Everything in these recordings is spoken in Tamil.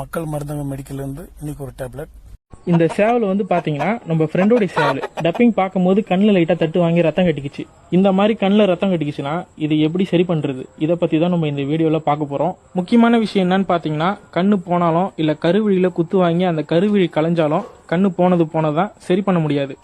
மக்கள் மருந்தகம் மெடிக்கல்லேருந்து இன்னைக்கு ஒரு டேப்லெட் இந்த சேவல் வந்து பாத்தீங்கன்னா நம்ம ஃப்ரெண்டோட சேவல். டப்பிங் பார்க்கும்போது கண்ணில் லைட்டா தட்டு வாங்கி ரத்தம் கட்டிக்கிச்சு. இந்த மாதிரி கண்ணில் ரத்தம் கட்டிக்கிச்சுன்னா இது எப்படி சரி பண்றது? இதை பத்தி தான் நம்ம இந்த வீடியோல பார்க்க போறோம். முக்கியமான விஷயம் என்னன்னு பாத்தீங்கன்னா கண்ணு போனாலும் இல்ல கருவிழியில குத்து வாங்கி அந்த கருவிழி கலைஞ்சாலும் கண்ணு போனது போனதான் சரி பண்ண முடியாது.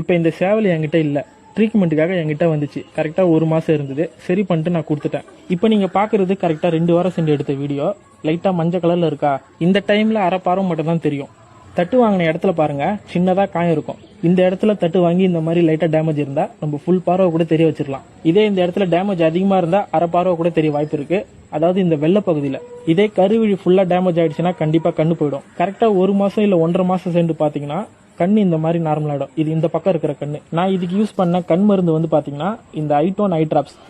இப்போ இந்த சேவல் என்கிட்ட இல்லை. ட்ரீட்மெண்ட்டுக்காக என்கிட்ட வந்துச்சு. கரெக்டாக ஒரு மாதம் இருந்தது. சரி பண்ணிட்டு நான் கொடுத்துட்டேன். இப்போ நீங்கள் பார்க்குறது கரெக்டாக ரெண்டு வாரம் சென்று எடுத்த வீடியோ லைட்டாக மஞ்சள் கலரில் இருக்கா? இந்த டைமில் அரை பாரம் மட்டும் தான் தெரியும். தட்டு வாங்கின இடத்துல பாருங்கள் சின்னதாக காயம் இருக்கும். இந்த இடத்துல தட்டு வாங்கி இந்த மாதிரி லைட்டாக டேமேஜ் இருந்தால் நம்ம ஃபுல் பார்வை கூட தெரிய வச்சிடலாம். இதே இந்த இடத்துல டேமேஜ் அதிகமாக இருந்தால் அரை பார்வை கூட தெரிய வாய்ப்பு இருக்கு. அதாவது இந்த வெள்ளை பகுதியில். இதே கருவிழி ஃபுல்லாக டேமேஜ் ஆயிடுச்சுன்னா கண்டிப்பாக கண்ணு போயிடும். கரெக்டாக ஒரு மாதம் இல்லை ஒன்றரை மாதம் சென்று பார்த்தீங்கன்னா கண் இந்த மாதிரி நார்மலாகிடும் இது இந்த பக்கம் இருக்கிற கண் நான் இதுக்கு யூஸ் பண்ண கண் மருந்து வந்து பார்த்தீங்கன்னா இந்த ஐட்டோன் ஐ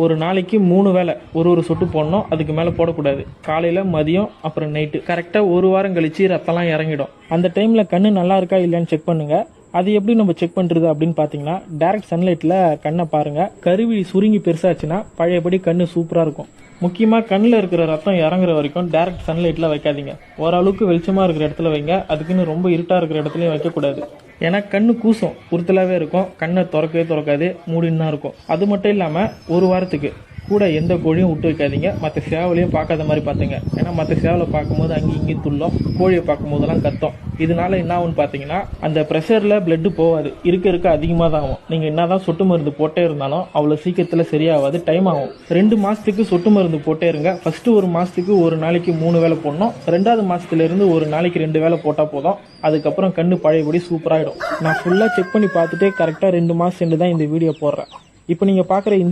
ஒரு நாளைக்கு மூணு வேளை ஒரு ஒரு சொட்டு போடணும். அதுக்கு மேலே போடக்கூடாது. காலையில் மதியம் அப்புறம் நைட்டு கரெக்டாக ஒரு வாரம் கழிச்சு ரத்தம்லாம் இறங்கிடும். அந்த டைமில் கண் நல்லா இருக்கா இல்லையான்னு செக் பண்ணுங்கள் அது எப்படி நம்ம செக் பண்ணுறது அப்படின்னு பார்த்தீங்கன்னா டேரக்ட் சன்லைட்டில் கண்ணை பாருங்க. கருவி சுருங்கி பெருசாச்சுன்னா பழையபடி கண் சூப்பராக இருக்கும். முக்கியமாக கண்ணில் இருக்கிற ரத்தம் இறங்குற வரைக்கும் டேரக்ட் சன்லைட்டில் வைக்காதீங்க. ஓரளவுக்கு வெளிச்சமாக இருக்கிற இடத்துல வைங்க. அதுக்குன்னு ரொம்ப இருட்டாக இருக்கிற இடத்துலையும் வைக்கக்கூடாது. ஏன்னா கண்ணு கூசும். உறுத்தலாகவே இருக்கும். கண்ணை திறக்கவே திறக்காது. மூடின்னு தான் இருக்கும். அது மட்டும் இல்லாமல் ஒரு வாரத்துக்கு கூட எந்த கோழியும் விட்டு வைக்காதீங்க. மற்ற சேவலையும் பார்க்காத மாதிரி பார்த்துங்க. ஏன்னா மற்ற சேவலை பார்க்கும்போது அங்கேயும் இங்கேயும் துள்ளும். கோழியை பார்க்கும்போதெல்லாம் கத்தும். இதனால என்ன ஆகும்னு பார்த்தீங்கன்னா அந்த ப்ரெஷரில் பிளட்டு போகாது. இருக்க இருக்க அதிகமாக தான் ஆகும். நீங்கள் என்ன தான் சொட்டு மருந்து போட்டே இருந்தாலும் அவ்வளோ சீக்கிரத்தில் சரியாகாது. டைம் ஆகும். ரெண்டு மாதத்துக்கு சொட்டு மருந்து போட்டே இருங்க. ஃபஸ்ட்டு ஒரு மாதத்துக்கு ஒரு நாளைக்கு மூணு வேளை போடணும். ரெண்டாவது மாசத்துல இருந்து ஒரு நாளைக்கு ரெண்டு வேளை போட்டால் போதும். அதுக்கப்புறம் கண்ணு பழையபடி சூப்பராகிடும் நான் ஃபுல்லாக செக் பண்ணி பார்த்துட்டு கரெக்டாக ரெண்டு மாதம் சென்று தான் இந்த வீடியோ போடுறேன். இப்போ நீங்கள் பார்க்குற